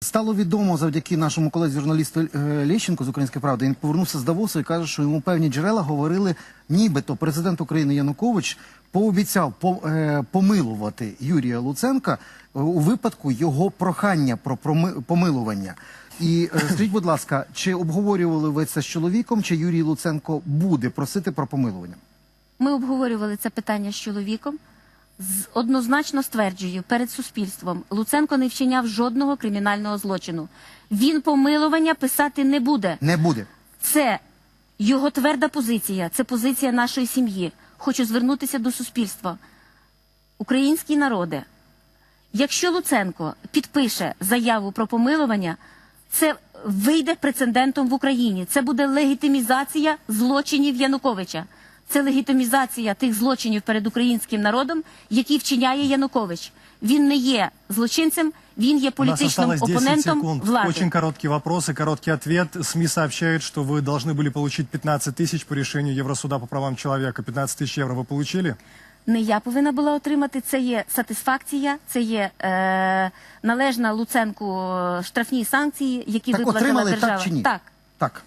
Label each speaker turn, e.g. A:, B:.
A: Стало відомо завдяки нашому колезі журналісту е, з Української правди. Він повернувся з Давосу і каже, що йому певні джерела говорили, нібито президент України Янукович пообіцяв е, помилувати Юрія Луценка е, у випадку його прохання про помилування. І скажіть, будь ласка, чи обговорювали ви це з чоловіком, чи Юрій Луценко буде просити про помилування?
B: Ми обговорювали це питання з чоловіком. Однозначно стверджую перед суспільством, Луценко не вчиняв жодного кримінального злочину. Він помилування писати не буде.
A: Не буде.
B: Це його тверда позиція, це позиція нашої сім'ї. Хочу звернутися до суспільства. Український народи, якщо Луценко підпише заяву про помилування, це вийде прецедентом в Україні. Це буде легітимізація злочинів Януковича. Це легітимізація тих злочинів перед українським народом, які вчиняє Янукович. Він не є злочинцем, він є
C: У нас
B: політичним
C: осталось 10
B: опонентом
C: секунд.
B: влади.
C: Очень короткий вопрос и короткий ответ. СМИ сообщают, что вы должны были получить 15 тысяч по решению Евросуда по правам человека. 15 тысяч евро вы получили?
B: не я повинна була отримати. Це є сатисфакція, це є е, належна Луценку е, штрафні санкції, які
A: Так
B: виплатила
A: отримали
B: держава.
A: так чи ні?
B: Так.
A: Так.